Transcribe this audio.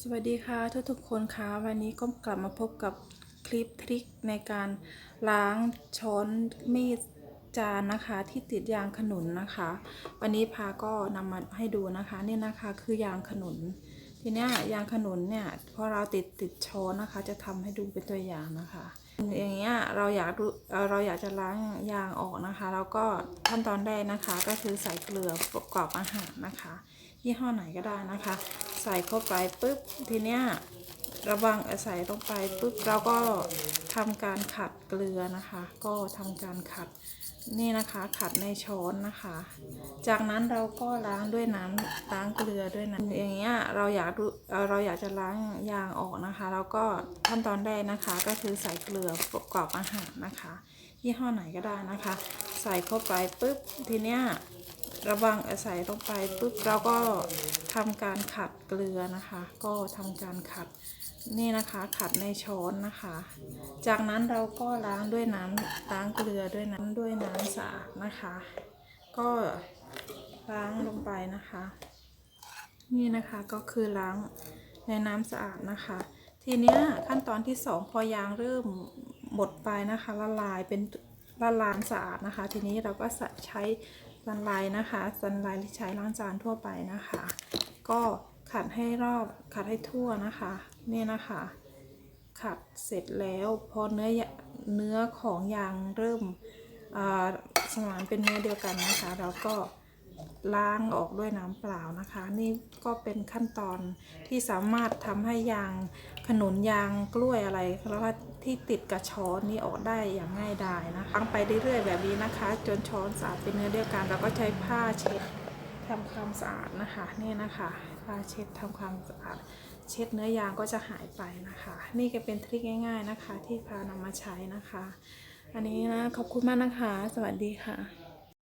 สวัสดีค่ะทุกทุกคนคะวันนี้ก็กลับมาพบกับคลิปทริคในการล้างช้อนมีดจานนะคะที่ติดยางขนุนนะคะ วันนี้พาก็นำมาให้ดูนะคะนี่นะคะคือยางขนุน ทีเนี้ยยางขนุนเนี่ยพอเราติดติดช้อนนะคะ จะทำให้ดูเป็นตัวอย่างนะคะ อย่างเงี้ยเราอยากดูเราอยากจะล้างยางออกนะคะ แล้วก็ขั้นตอนแรกนะคะก็คือใส่เกลือประกอบอาหารนะคะยี่ห้อไหนก็ได้นะคะ ใส่เข้าไปปุ๊บทีเนี้ยระวังใส่ลงไปปุ๊บเราก็ทำการขัดเกลือนะคะ ก็ทำการขัดนี่นะคะขัดในช้อนนะคะ จากนั้นเราก็ล้างด้วยน้ำล้างเกลือด้วยน้ำอย่างเงี้ยเราอยากเอ่อเราอยากจะล้างยางออกนะคะแล้วก็ขั้นตอนแรกนะคะก็คือใส่เกลือประกอบอาหารนะคะ ยี่ห้อไหนก็ได้นะคะ ใส่เข้าไปปุ๊บทีเนี้ย ระวังใส่ลงไปปุ๊บเราก็ทำการขัดเกลือนะคะ ก็ทำการขัดนี่นะคะขัดในช้อนนะคะ จากนั้นเราก็ล้างด้วยน้ำล้างเกลือด้วยน้ำด้วยน้ำสะอาดนะคะ ก็ล้างลงไปนะคะ นี่นะคะก็คือล้างในน้ำสะอาดนะคะ ทีเนี้ยขั้นตอนที่สองพอยางเริ่มหมดไปนะคะ ละลายเป็นละลายสะอาดนะคะ ทีนี้เราก็ใช้ สันไลน์นะคะสันไลน์ที่ใช้ล้างจานทั่วไปนะคะ ก็ขัดให้รอบขัดให้ทั่วนะคะนี่นะคะ ขัดเสร็จแล้วพอเนื้อเนื้อของยางเริ่มสมานเป็นเนื้อเดียวกันนะคะ แล้วก็ ล้างออกด้วยน้ำเปล่านะคะ นี่ก็เป็นขั้นตอนที่สามารถทำให้ยางขนุนยางกล้วยอะไร แล้วก็ที่ติดกับช้อนนี้ออกได้อย่างง่ายดายนะคะล้างไปเรื่อยๆแบบนี้นะคะ จนช้อนสะอาดเป็นเนื้อเดียวกันเราก็ใช้ผ้าเช็ดทำความสะอาดนะคะนี่นะคะผ้าเช็ดทำความสะอาดเช็ดเนื้อยางก็จะหายไปนะคะ นี่ก็เป็นทริคง่าย ๆนะคะ ที่พานำมาใช้นะคะ อันนี้นะขอบคุณมากนะคะ สวัสดีค่ะ